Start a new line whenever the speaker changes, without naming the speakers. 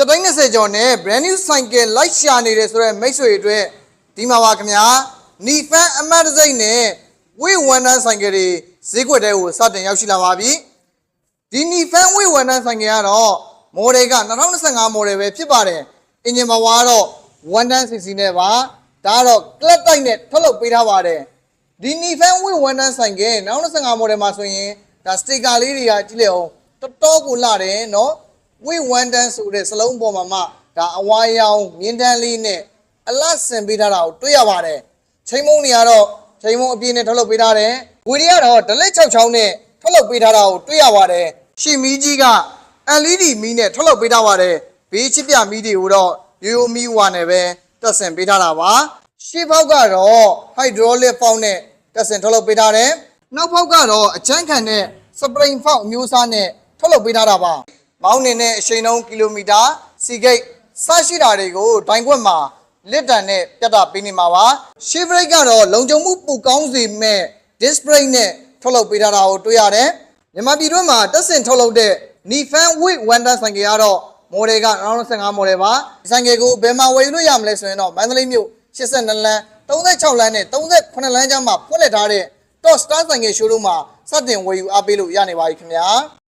ကျပ်တိုင်း20ကျော်နဲ့ brand new cycle လိုက်ရှာနေတယ်ဆိုတော့မိတ်ဆွေတွေအတွက်ဒီမှာပါခင်ဗျာနီဖန်အမတ်တစိမ့်နဲ့ဝေဝန်တန်းဆိုင်ကယ်တွေဈေးကွက်တဲကိုစတင်ရောက်ရှိလာပါပြီဒီနီဖန်ဝေဝန်တန်းဆိုင်ကယ်ကတော့မော်ဒယ်က2025မော်ဒယ်ပဲဖြစ်ပါတယ်အင်ဂျင်ပါဝါကတော့1တန်း cc နဲ့ပါဒါကတော့ clutch တိုက်နဲ့ထုတ်လုပ်ပေးထားပါတယ်ဒီနီဖန်ဝေဝန်တန်းဆိုင်ကယ်2025မော်ဒယ်မှာဆိုရင်ဒါစတစ်ကာလေးတွေကကြည့်လိုက်အောင်တော်တော်ကိုလှတယ်နော် ဝိဝမ်တန်းဆိုတဲ့စလုံးပေါ်မှာမှဒါအဝါရောင်မြင်းတန်းလေးနဲ့အလတ်ဆင်ပေးထားတာကိုတွေ့ရပါတယ်ချိန်မုံတွေကတော့ချိန်မုံအပြည့်နဲ့ထုတ်လုပ်ပေးထားတယ်ဝီတွေကတော့ဒလက်6ချောင်းနဲ့ထုတ်လုပ်ပေးထားတာကိုတွေ့ရပါတယ်ရှီမီကြီးက LED မီးနဲ့ထုတ်လုပ်ပေးထားပါတယ်ဘေးချစ်ပြမီးတွေကိုတော့ရိုးရိုးမီးဝါနဲ့ပဲတက်ဆင်ပေးထားတာပါရှေ့ဘောက်ကတော့ hydraulic ဖောက်နဲ့တက်ဆင်ထုတ်လုပ်ပေးထားတယ်နောက်ဘောက်ကတော့အချမ်းခံတဲ့ spring ဖောက်အမျိုးအစားနဲ့ထုတ်လုပ်ပေးထားတာပါ မောင်းနေတဲ့အချိန်နှုန်းကီလိုမီတာစီဂိတ်စရှိတာတွေကိုဒိုင်ခွက်မှာလစ်တန်နဲ့ပြတ်တာပေးနေမှာပါရှေးဘရိတ်ကတော့လုံခြုံမှုပူကောင်းစေမဲ့ disc brake နဲ့ထုတ်လုပ်ပေးထားတာကိုတွေ့ရတယ်မြန်မာပြည်တွင်းမှာတက်ဆင်ထုတ်လုပ်တဲ့ Nifan Wave Wonder ဆိုင်ကယ်ကတော့မော်ဒယ်က2015မော်ဒယ်ပါဒီဆိုင်ကယ်ကိုဘယ်မှာဝယ်ယူလို့ရမလဲဆိုရင်တော့မန္တလေးမြို့82လမ်း36လမ်းနဲ့38လမ်းကြားမှာဖွင့်လှစ်ထားတဲ့ Top Star ဆိုင်ကယ် showroom မှာစတင်ဝယ်ယူအားပေးလို့ရနေပါပြီခင်ဗျာ